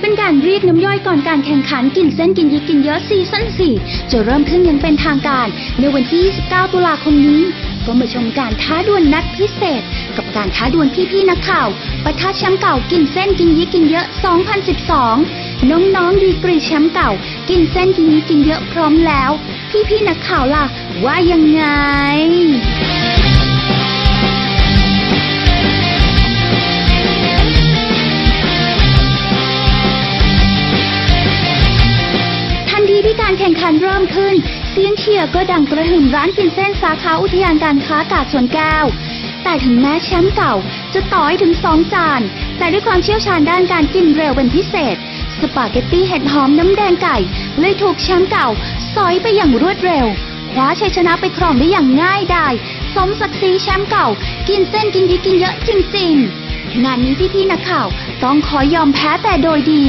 เป็นการเรียกน้ำย่อยก่อนการแข่งขันกินเส้นกินยิกกินเยอะซีซั่น4จะเริ่มขึ้นอยังเป็นทางการ ในวันที่ 29 ตุลาคมนี้ ก็มาชมการท้าดวลนัดพิเศษ กับการท้าดวลพี่ๆนักข่าวปะทะแชมป์เก่ากินเส้นกินยิกกินเยอะ 2012 น้องๆดีกรีแชมป์เก่า กินเส้นกินยิกกินเยอะพร้อมแล้ว พี่ๆนักข่าวล่ะว่ายังไง ทันทีที่การแข่งขันเริ่มขึ้น เสียงเชียร์ก็ดังกระหึ่มร้านกินเส้นสาขาอุทยานการค้ากาดสวนแก้ว แต่ถึงแม้แชมป์เก่าจะต่อให้ถึงสองจาน แต่ด้วยความเชี่ยวชาญด้านการกินเร็วเป็นพิเศษ สปาเกตตี้เห็ดหอมน้ำแดงไก่เลยถูกแชมป์เก่าสอยไปอย่างรวดเร็วคว้าชัยชนะไปครองได้อย่างง่ายดายสมศักดิ์ศรีแชมป์เก่า กินเส้นกินยิกกินเยอะจริงๆงานนี้พี่ๆนักข่าวต้องขอยอมแพ้แต่โดยดี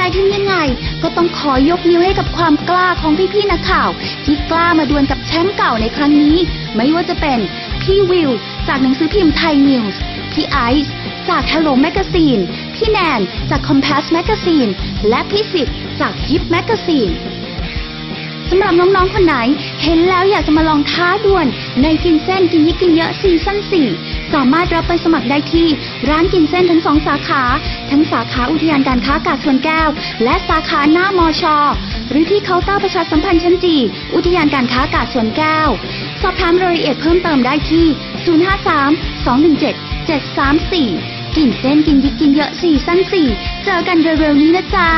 แต่ถึงยังไง ก็ต้องขอยกนิ้วให้กับความกล้าของพี่ๆนักข่าว ที่กล้ามาดวลกับแชมป์เก่าในครั้งนี้ ไม่ว่าจะเป็นพี่วิว จากหนังสือพิมพ์ไทยนิวส์พี่ไอซ์จาก Hello Magazine พี่แนนจาก Compass Magazine และพี่สิทธิ์จาก Hip Magazine สำหรับน้องๆ คนไหน เห็นแล้วอยากจะมาลองท้าดวลในกินเส้นกินยิกกินเยอะซีซั่น4 สามารถรับไปสมัครได้ที่ร้านกินเส้นทั้งสองสาขา ทั้งสาขาอุทยานการค้ากาดสวนแก้ว และสาขาหน้ามอชอหรือที่เคาน์เตอร์ประชาสัมพันธ์ชั้นจีอุทยานการค้ากาดสวนแก้ว สอบถามรายละเอียดเพิ่มเติมได้ที่ 053 217 734 กินเส้นกินยิกกินเยอะซีซั่น4เจอกันเร็วๆนี้นะจ๊ะ